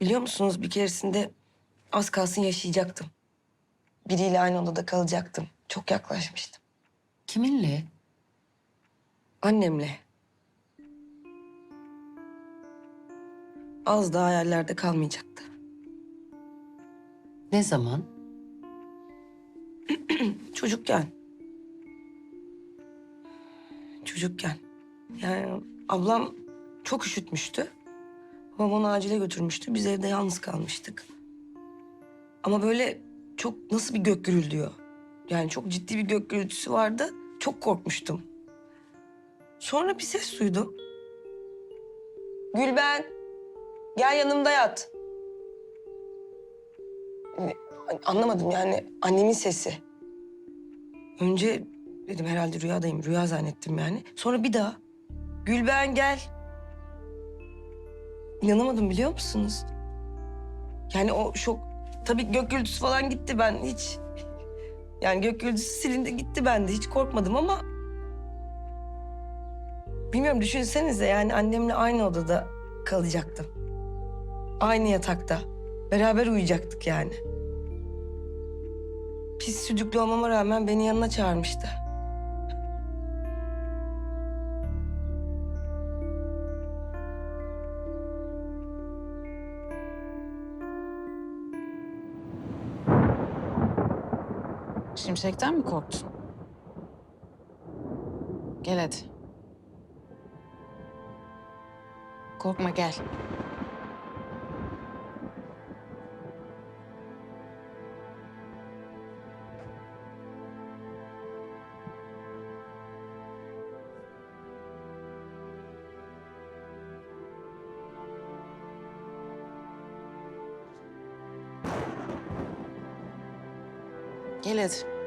Biliyor musunuz bir keresinde az kalsın yaşayacaktım. Biriyle aynı odada kalacaktım. Çok yaklaşmıştım. Kiminle? Annemle. Az daha hayallerde kalmayacaktı. Ne zaman? Çocukken. Çocukken. Yani ablam çok üşütmüştü. Babam onu acile götürmüştü. Biz evde yalnız kalmıştık. Ama böyle çok nasıl bir gök gürültüyor. Yani çok ciddi bir gök gürültüsü vardı. Çok korkmuştum. Sonra bir ses duydum. Gülben, gel yanımda yat. Anlamadım yani annemin sesi. Önce dedim herhalde rüyadayım. Rüya zannettim yani. Sonra bir daha. Gülben gel. İnanamadım biliyor musunuz? Yani o şok... Tabii gök gürültüsü falan gitti ben hiç... Yani gök gürültüsü silindi gitti bende. Hiç korkmadım ama... Bilmiyorum düşünsenize yani annemle aynı odada kalacaktım. Aynı yatakta. Beraber uyuyacaktık yani. Pis südüklü olmama rağmen beni yanına çağırmıştı. Şimşekten mi korktun? Gel hadi. Korkma gel. Gel hadi.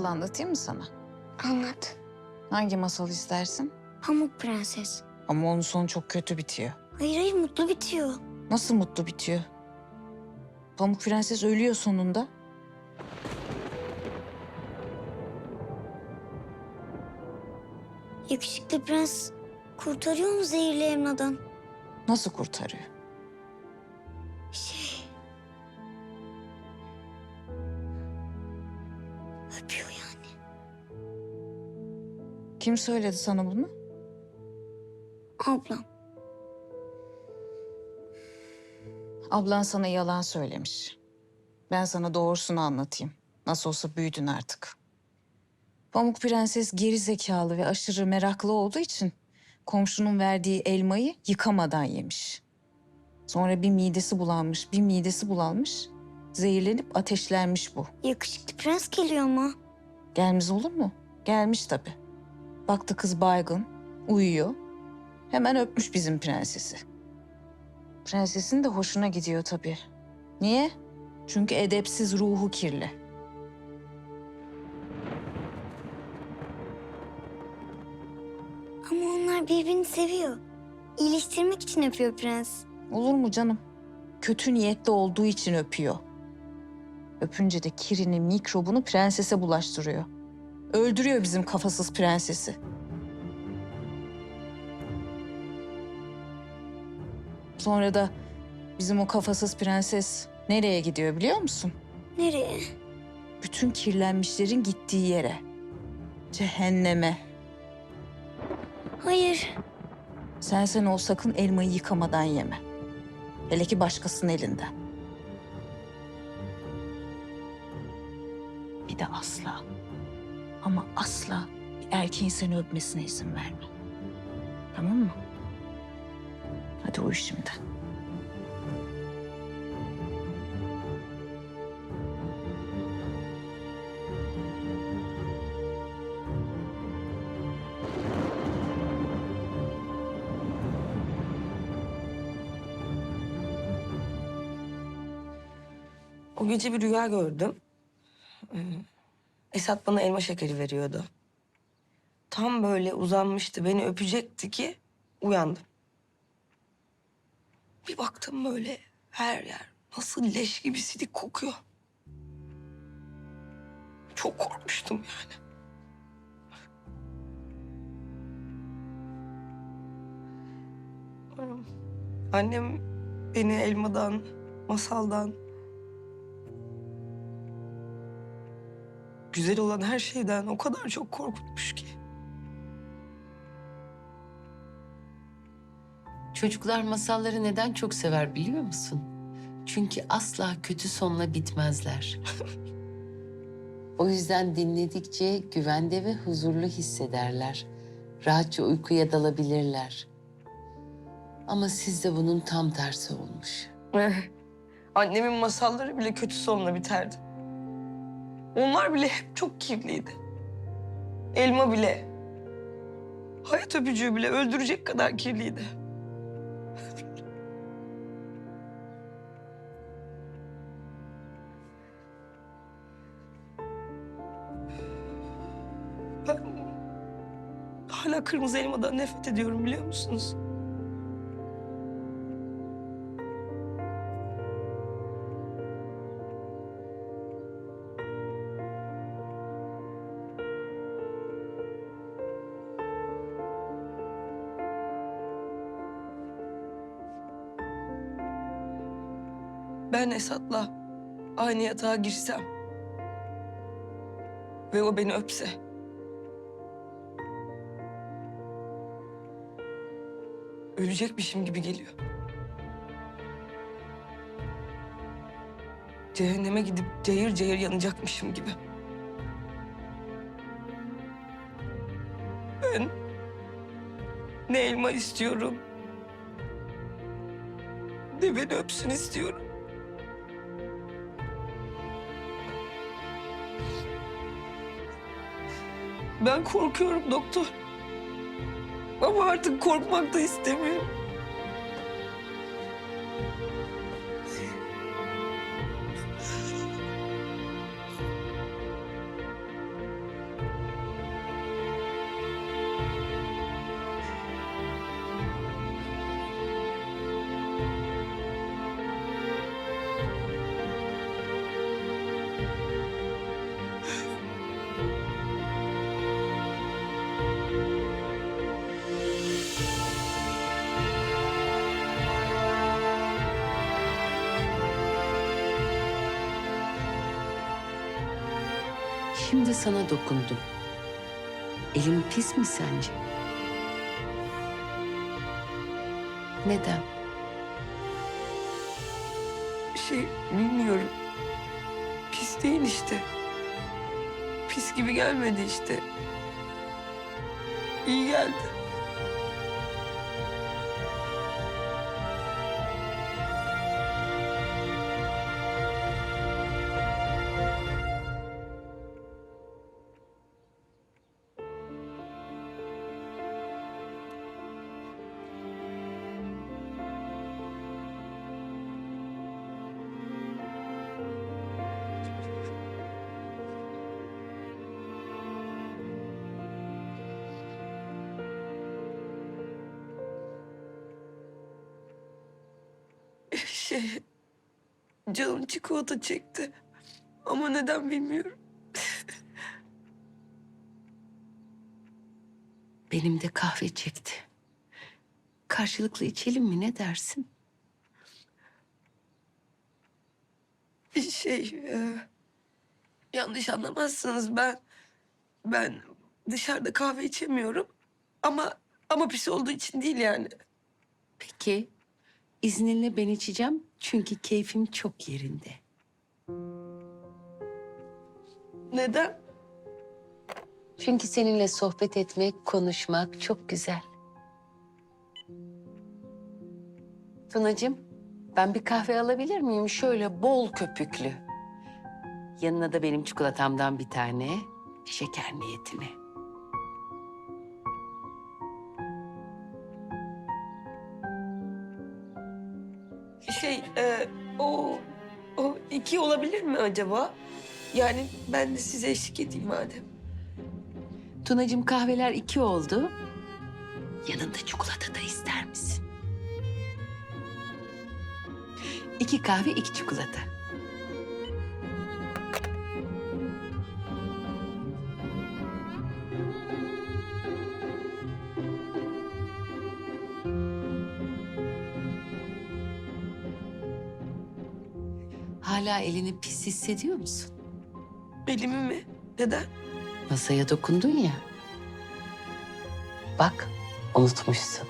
Masal anlatayım mı sana? Anlat. Hangi masal istersin? Pamuk Prenses. Ama onun sonu çok kötü bitiyor. Hayır hayır mutlu bitiyor. Nasıl mutlu bitiyor? Pamuk Prenses ölüyor sonunda. Yakışıklı prens kurtarıyor mu zehirli Emra'dan? Nasıl kurtarıyor? Şey... Öpüyor. Kim söyledi sana bunu? Ablam. Ablan sana yalan söylemiş. Ben sana doğrusunu anlatayım. Nasıl olsa büyüdün artık. Pamuk Prenses geri zekalı ve aşırı meraklı olduğu için komşunun verdiği elmayı yıkamadan yemiş. Sonra bir midesi bulanmış, bir midesi bulanmış. Zehirlenip ateşlenmiş bu. Yakışıklı prens geliyor ama. Gelmez olur mu? Gelmiş tabii. Baktı kız baygın, uyuyor. Hemen öpmüş bizim prensesi. Prensesin de hoşuna gidiyor tabii. Niye? Çünkü edepsiz ruhu kirli. Ama onlar birbirini seviyor. İyileştirmek için öpüyor prens. Olur mu canım? Kötü niyetli olduğu için öpüyor. Öpünce de kirini, mikrobunu prensese bulaştırıyor. Öldürüyor bizim kafasız prensesi. Sonra da bizim o kafasız prenses nereye gidiyor biliyor musun? Nereye? Bütün kirlenmişlerin gittiği yere. Cehenneme. Hayır. Sen sen ol sakın elmayı yıkamadan yeme. Hele ki başkasının elinden. Bir de asla ama asla bir erkeğin seni öpmesine izin verme. Tamam mı? Hadi uyu şimdi. O gece bir rüya gördüm. Ee, Esat bana elma şekeri veriyordu. Tam böyle uzanmıştı, beni öpecekti ki uyandım. Bir baktım böyle Her yer nasıl leş gibi sidik kokuyor. Çok korkmuştum yani. Annem beni elmadan, masaldan, güzel olan her şeyden o kadar çok korkutmuş ki. Çocuklar masalları neden çok sever biliyor musun? Çünkü asla kötü sonla bitmezler. o yüzden dinledikçe güvende ve huzurlu hissederler. Rahatça uykuya dalabilirler. Ama sizde bunun tam tersi olmuş. Annemin masalları bile kötü sonla biterdi. Onlar bile hep çok kirliydi. Elma bile, hayat öpücüğü bile öldürecek kadar kirliydi. Ben hala kırmızı elmadan nefret ediyorum biliyor musunuz? Ben Esat'la aynı yatağa girsem ve o beni öpse. Ölecekmişim gibi geliyor. Cehenneme gidip cayır cayır yanacakmışım gibi. Ben ne elma istiyorum, ne beni öpsün istiyorum. Ben korkuyorum doktor. Ama artık korkmak da istemiyorum. Şimdi sana dokundum. Elim pis mi sence? Neden? Şey bilmiyorum. Pis değil işte. Pis gibi gelmedi işte. İyi geldi. Şey canım çikolata çekti. Ama neden bilmiyorum. Benim de kahve çekti. Karşılıklı içelim mi ne dersin? Şey e, yanlış anlamazsınız ben ben dışarıda kahve içemiyorum. Ama ama pis olduğu için değil yani. Peki izninle ben içeceğim çünkü keyfim çok yerinde. Neden? Çünkü seninle sohbet etmek, konuşmak çok güzel. Tunacığım, ben bir kahve alabilir miyim? Şöyle bol köpüklü. Yanına da benim çikolatamdan bir tane, şeker niyetine. O iki olabilir mi acaba? Yani ben de size eşlik edeyim madem. Tunacığım kahveler iki oldu. Yanında çikolata da ister misin? İki kahve, iki çikolata. Hala elini pis hissediyor musun? Elimi mi? Neden? Masaya dokundun ya. Bak, unutmuşsun.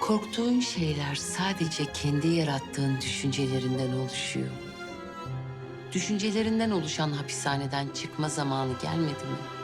Korktuğun şeyler sadece kendi yarattığın düşüncelerinden oluşuyor. Düşüncelerinden oluşan hapishaneden çıkma zamanı gelmedi mi?